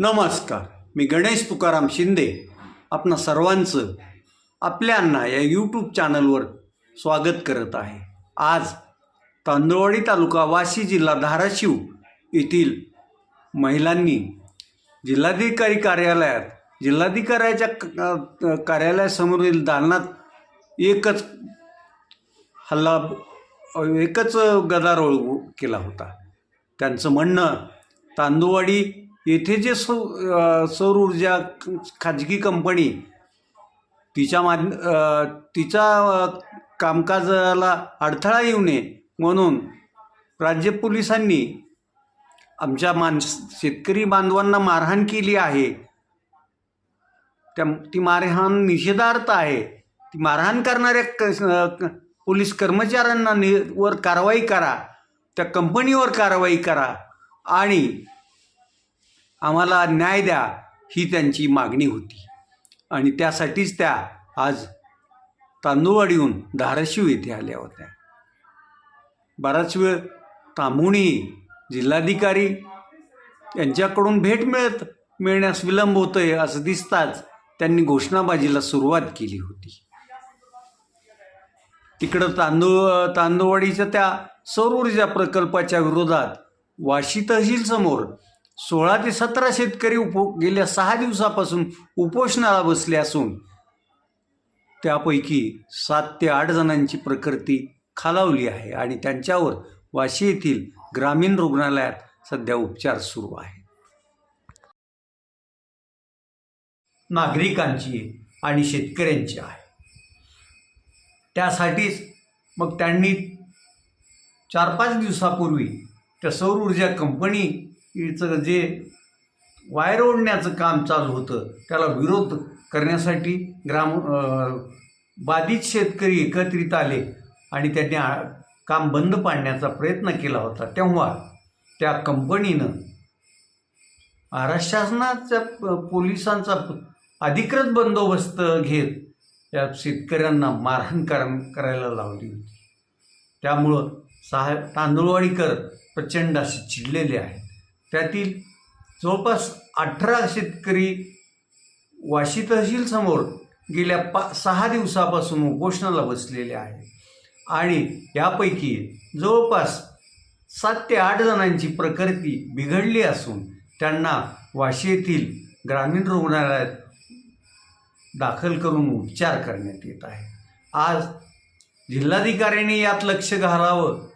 नमस्कार. मी गणेश तुकाराम शिंदे. आपणा सर्वांचं आपल्यांना या यूट्यूब चॅनलवर स्वागत करत आहे. आज तांदळवाडी तालुका वाशी जिल्हा धाराशिव येथील महिलांनी जिल्हाधिकारी कार्यालयात जिल्हाधिकाऱ्याच्या क- कार्यालयासमोरील दालनात एकच हल्ला एकच गदारोळ केला होता. त्यांचं म्हणणं तांदूळवाडी येथे जे सौ सौर ऊर्जा खाजगी कंपनी तिच्या माध तिच्या कामकाजाला अडथळा येऊ नये म्हणून राज्य पोलिसांनी आमच्या माणस शेतकरी बांधवांना मारहाण केली आहे. त्या ती मारहाण निषेधार्थ आहे. ती मारहाण करणाऱ्या क- पोलीस कर्मचाऱ्यांना नि वर कारवाई करा त्या कंपनीवर कारवाई करा आणि आम्हाला न्याय द्या ही त्यांची मागणी होती. आणि त्यासाठीच त्या आज तांदूळवाडीहून धाराशिव येथे आल्या होत्या. बराच वेळ थांबूनही जिल्हाधिकारी यांच्याकडून भेट मिळत मिळण्यास विलंब होतोय असं दिसताच त्यांनी घोषणाबाजीला सुरुवात केली होती. तिकडं तांदूळ तांदूळवाडीच्या त्या सौर ऊर्जा प्रकल्पाच्या विरोधात वाशी तहसील समोर सोळा ते सतरा शेतकरी उपो गेल्या सहा दिवसापासून उपोषणाला बसले असून त्यापैकी सात ते आठ जणांची प्रकृती खालावली आहे आणि त्यांच्यावर वाशी येथील ग्रामीण रुग्णालयात सध्या उपचार सुरू आहेत. नागरिकांची आणि शेतकऱ्यांची आहे. त्यासाठीच मग त्यांनी चार पाच दिवसापूर्वी त्या सौर ऊर्जा कंपनीचं जे वायर ओढण्याचं काम चालू होतं त्याला विरोध करण्यासाठी ग्राम बाधित शेतकरी एकत्रित आले आणि त्यांनी आ- काम बंद पाडण्याचा प्रयत्न केला होता. तेव्हा त्या कंपनीनं महाराष्ट्र शासनाच्या प- पोलिसांचा अधिकृत बंदोबस्त घेत या शेतकऱ्यांना मारहाण कर करायला लावली होती. त्यामुळं सहा तांदूळवाडीकर प्रचंड असे चिडलेले आहेत. त्यातील जवळपास अठरा शेतकरी वाशी तहसीलसमोर गेल्या पा सहा दिवसापासून उपोषणाला बसलेले आहे आणि यापैकी जवळपास सात ते आठ जणांची प्रकृती बिघडली असून त्यांना वाशी येथील ग्रामीण रुग्णालयात दाखल करून उपचार करण्यात येत आहे. आज जिल्हाधिकाऱ्यांनी यात लक्ष घालावं.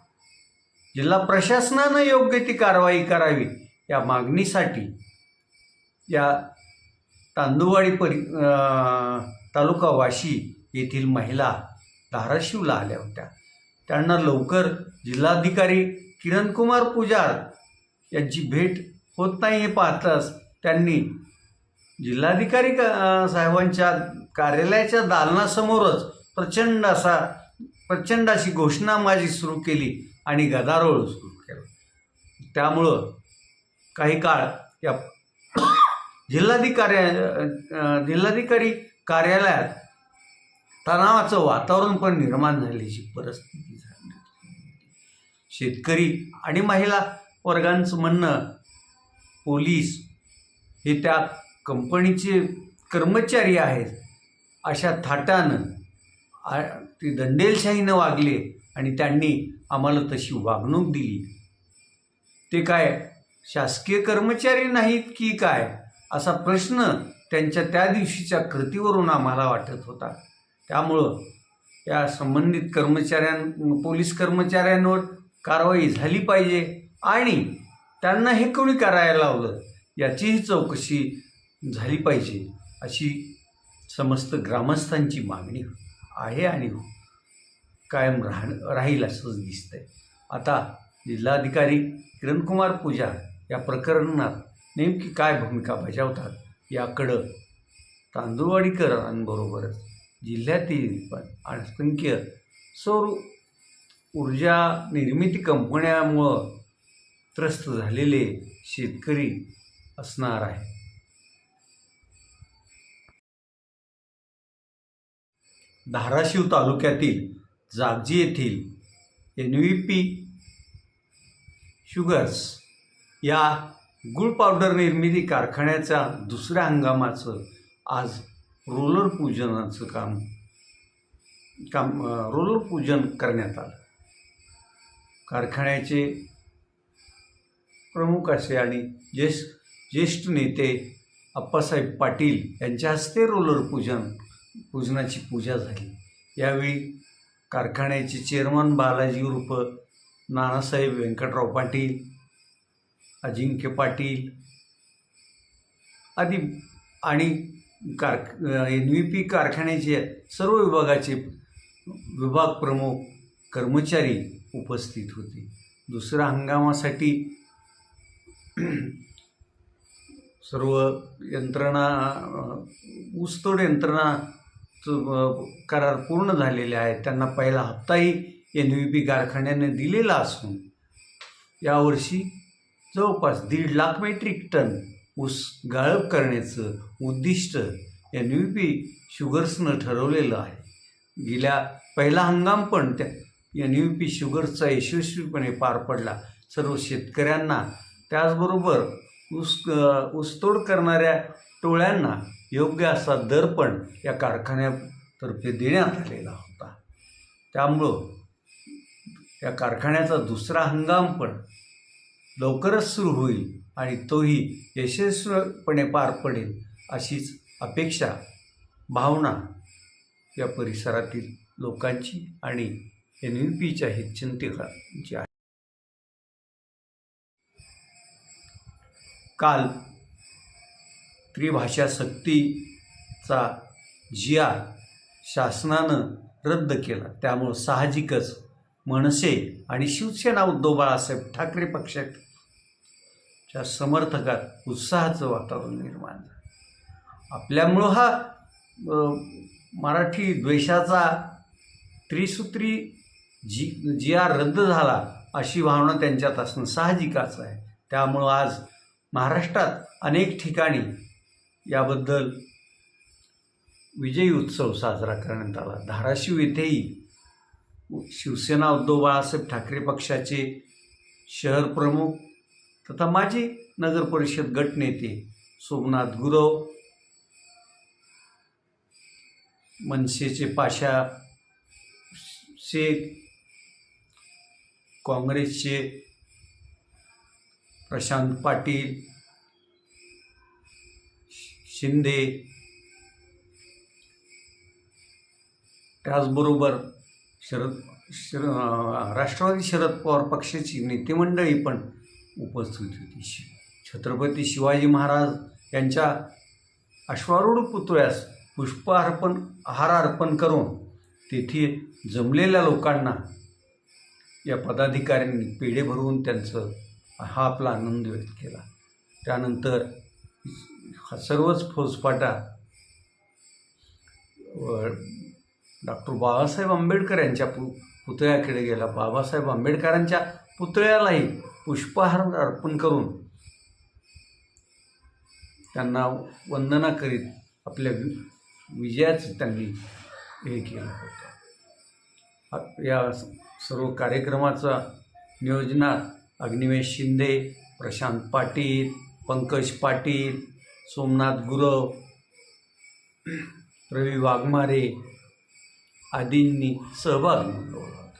जिल्हा प्रशासनानं योग्य ती कारवाई करावी. या मागणीसाठी या तांदूळवाडी परि तालुका वाशी येथील महिला धाराशिवला आल्या होत्या. त्यांना लवकर जिल्हाधिकारी किरणकुमार पुजार यांची भेट होत नाही हे पाहताच त्यांनी जिल्हाधिकारी का साहेबांच्या कार्यालयाच्या दालनासमोरच प्रचंड असा प्रचंड अशी घोषणाबाजी सुरू केली आणि गदारोळ सुरू केला. त्यामुळं काही काळ या जिल्हाधिकाऱ्या जिल्हाधिकारी कार्यालयात तणावाचं वातावरण पण निर्माण झाल्याची परिस्थिती झाली. शेतकरी आणि महिला वर्गांचं म्हणणं पोलीस हे त्या कंपनीचे कर्मचारी आहेत. अशा थाटानं ते दंडेलशाहीनं वागले आणि त्यांनी आम्हाला तशी वागणूक दिली. ते काय शासकीय कर्मचारी नाहीत की काय? असा प्रश्न त्यांच्या त्या दिवशीच्या कृतीवरून आम्हाला वाटत होता. त्यामुळं या संबंधित कर्मचाऱ्यां पोलीस कर्मचाऱ्यांवर कारवाई झाली पाहिजे आणि त्यांना हे कोणी करायला लावलं? याचीही चौकशी झाली पाहिजे अशी समस्त ग्रामस्थांची मागणी आहे आणि कायम राह राहील असंच दिसतंय. आता जिल्हाधिकारी किरणकुमार पूजा या प्रकरणात नेमकी काय भूमिका बजावतात याकडं तांदूळवाडीकरांबरोबरच जिल्ह्यातील पण असंख्य सौर ऊर्जा निर्मिती कंपन्यामुळं त्रस्त झालेले शेतकरी असणार आहे धाराशिव तालुक्यातील जागजी येथील एन व्ही पी शुगर्स या गुळ पावडर निर्मिती कारखान्याचा दुसऱ्या हंगामाचं आज रोलर पूजनाचं काम काम रोलर पूजन करण्यात आलं. कारखान्याचे प्रमुख असे आणि ज्येष्ठ ज्येष्ठ नेते अप्पासाहेब पाटील यांच्या हस्ते रोलर पूजन पूजनाची पूजा झाली. यावेळी कारखान्याचे चेअरमन बालाजी उर्फ नानासाहेब व्यंकटराव पाटील अजिंक्य पाटील आदी आणि कार एन व्ही पी कारखान्याचे सर्व विभागाचे विभाग प्रमुख कर्मचारी उपस्थित होते. दुसऱ्या हंगामासाठी सर्व यंत्रणा ऊसतोड यंत्रणा करार पूर्ण झालेले आहेत. त्यांना पहिला हप्ताही एन व्ही पी कारखान्याने दिलेला असून यावर्षी जवळपास दीड लाख मेट्रिक टन ऊस गाळप करण्याचं उद्दिष्ट एन व्ही पी शुगर्सनं ठरवलेलं आहे. गेल्या पहिला हंगाम पण त्या एन व्ही पी शुगर्सचा यशस्वीपणे पार पडला. सर्व शेतकऱ्यांना त्याचबरोबर ऊस ऊसतोड करणाऱ्या टोळ्यांना योग्य असा दर पण या कारखान्यातर्फे देण्यात आलेला होता. त्यामुळं या कारखान्याचा दुसरा हंगाम पण लवकरच सुरू होईल आणि तोही यशस्वीपणे पार पडेल अशीच अपेक्षा भावना या परिसरातील लोकांची आणि एन व्ही पीच्या हितचिंतकांची आहे. काल त्रिभाषा सक्तीचा जी आर शासनानं रद्द केला. त्यामुळं साहजिकच मनसे आणि शिवसेना उद्धव बाळासाहेब ठाकरे पक्षाच्या समर्थकात उत्साहाचं वातावरण निर्माण झालं. आपल्यामुळं हा मराठी द्वेषाचा त्रिसूत्री जी जी आर रद्द झाला अशी भावना त्यांच्यात असणं साहजिकच आहे. त्यामुळं आज महाराष्ट्रात अनेक ठिकाणी याबद्दल विजयी उत्सव साजरा करण्यात आला. धाराशिव येथेही शिवसेना उद्धव बाळासाहेब ठाकरे पक्षाचे शहर प्रमुख तथा माजी नगर परिषद गटनेते सोमनाथ गुरव मनसेचे पाशा शेख काँग्रेसचे प्रशांत पाटील शिंदे त्याचबरोबर शरद शर राष्ट्रवादी शरद पवार पक्षाची नेतेमंडळी पण उपस्थित होती. शि छत्रपती शिवाजी महाराज यांच्या अश्वारूढ पुतळ्यास पुष्प अर्पण हार अर्पण करून तेथे जमलेल्या लोकांना या पदाधिकाऱ्यांनी पेढे भरवून त्यांचं हा आपला आनंद व्यक्त केला. त्यानंतर हा सर्वच फौजफाटा डॉक्टर बाबासाहेब आंबेडकर यांच्या पु पुतळ्याकडे गेला. बाबासाहेब आंबेडकरांच्या पुतळ्यालाही पुष्पहार अर्पण करून त्यांना वंदना करीत आपल्या विजयाचं त्यांनी हे केलं होतं. या सर्व कार्यक्रमाचा नियोजनात अग्निवेश शिंदे प्रशांत पाटील पंकज पाटील सोमनाथ गुरव रवी वाघमारे आदींनी सहभाग नोंदवला होता.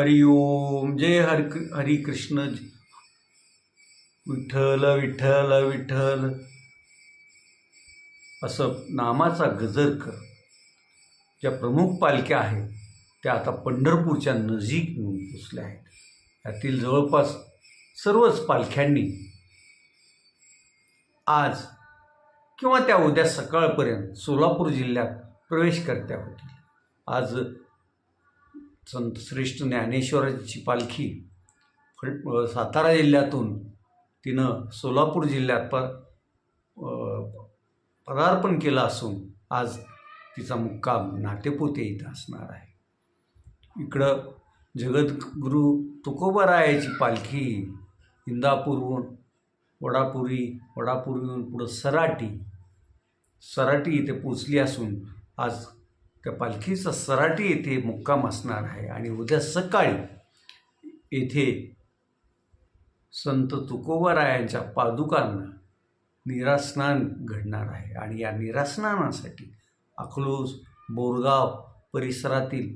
हरिओम जय हर हरी कृष्ण विठ्ठल विठ्ठल विठ्ठल. असं नामाचा गजर कर. ज्या प्रमुख पालख्या आहेत त्या आता पंढरपूरच्या नजीक येऊन पोचल्या आहेत. त्यातील जवळपास सर्वच पालख्यांनी आज किंवा त्या उद्या सकाळपर्यंत सोलापूर जिल्ह्यात प्रवेश करत्या होतील आज संत श्रेष्ठ ज्ञानेश्वराची पालखी फल सातारा जिल्ह्यातून तिनं सोलापूर जिल्ह्यात प पदार्पण केलं असून आज तिचा मुक्काम नाटेपोते इथं असणार आहे. इकडं जगद्गुरू तुकोबरायाची पालखी इंदापूरहून वडापुरी वडापुरीहून पुढं सराटी. सराटी इथे पोचली असून आज त्या पालखीचा सराटी येथे मुक्काम असणार आहे आणि उद्या सकाळी येथे संत तुकोबारायांच्या पादुकांना निरास्नान घडणार आहे आणि या निरास्नानासाठी अकलूज बोरगाव परिसरातील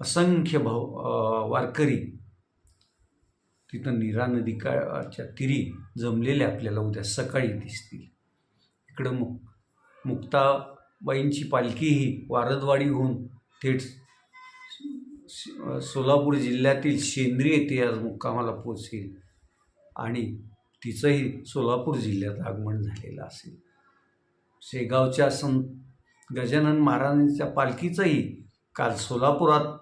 असंख्य भाव वारकरी तिथं नीरा नदीकाच्या तिरी जमलेल्या आपल्याला उद्या सकाळी दिसतील. इकडं मुक मुक्ताबाईंची पालखी ही वारदवाडीहून थेट सोलापूर जिल्ह्यातील शेंद्री येथे आज मुक्कामाला पोचेल आणि तिचंही सोलापूर जिल्ह्यात आगमन झालेलं असेल. शेगावच्या संत गजानन महाराजांच्या पालखीचंही काल सोलापुरात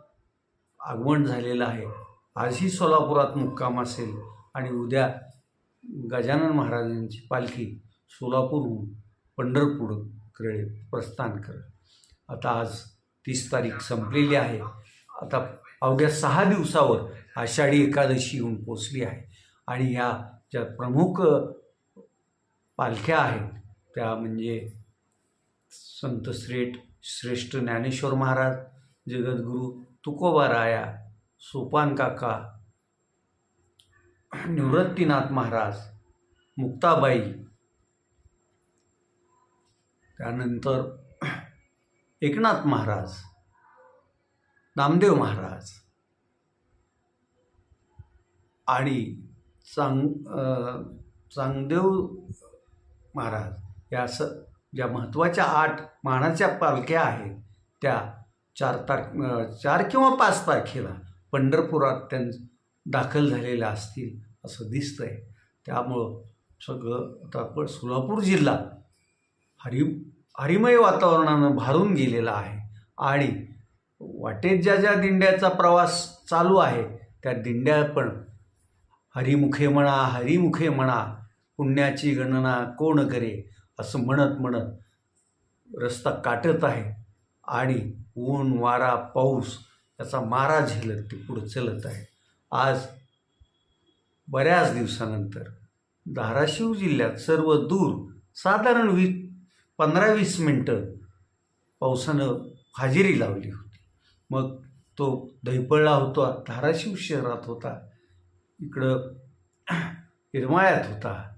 आगमन झालेलं आहे. आजही सोलापुरात मुक्काम असेल आणि उद्या गजानन महाराजांची पालखी सोलापूरहून पंढरपूरकडे प्रस्थान करेल. आता आज तीस तारीख संपलेली आहे. आता अवघ्या सहा दिवसावर आषाढी एकादशी येऊन पोचली आहे आणि ह्या ज्या प्रमुख पालख्या आहेत त्या म्हणजे संत श्रेष्ठ श्रेष्ठ ज्ञानेश्वर महाराज जगद्गुरू तुकोबाराया सोपान काका निवृत्तीनाथ महाराज मुक्ताबाई. त्यानंतर एकनाथ महाराज नामदेव महाराज. आणि चांग चांगदेव महाराज या स ज्या महत्त्वाच्या आठ मानाच्या पालख्या आहेत त्या चार तारख चार किंवा पाच तारखेला पंढरपुरात त्यां दाखल झालेल्या असतील असं दिसतं आहे त्यामुळं सगळं आता पण सोलापूर जिल्हा हरि हरिमय वातावरणानं भारून गेलेला आहे. आणि वाटेत ज्या ज्या दिंड्याचा प्रवास चालू आहे त्या दिंड्या पण हरिमुखे म्हणा हरिमुखे म्हणा पुण्याची गणना कोण करे असं म्हणत म्हणत रस्ता काटत आहे. आणि ऊन वारा पाऊस याचा मारा झेलत ते पुढं चलत आहे. आज बऱ्याच दिवसानंतर धाराशिव जिल्ह्यात सर्व दूर साधारण वीस पंधरा वीस मिनटं पावसानं हजेरी लावली होती. मग तो दहीपळला होता धाराशिव शहरात होता इकडं येरमाळ्यात होता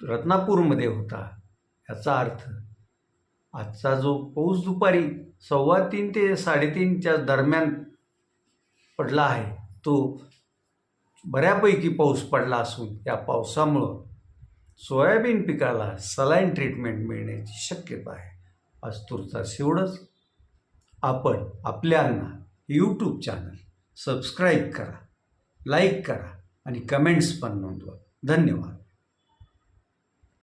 रत्नापूरमध्ये होता याचा अर्थ आजचा जो पाऊस दुपारी सव्वा तीन ते साडेतीनच्या दरम्यान पडला आहे तो बऱ्यापैकी पाऊस पडला असून या पावसामुळं सोयाबीन पिकाला सलाईन ट्रीटमेंट मिळण्याची शक्यता आहे. आज तुरचा एवढंच. आपण आपल्यांना यूट्यूब चॅनल सबस्क्राईब करा लाईक करा आणि कमेंट्स पण नोंदवा. धन्यवाद.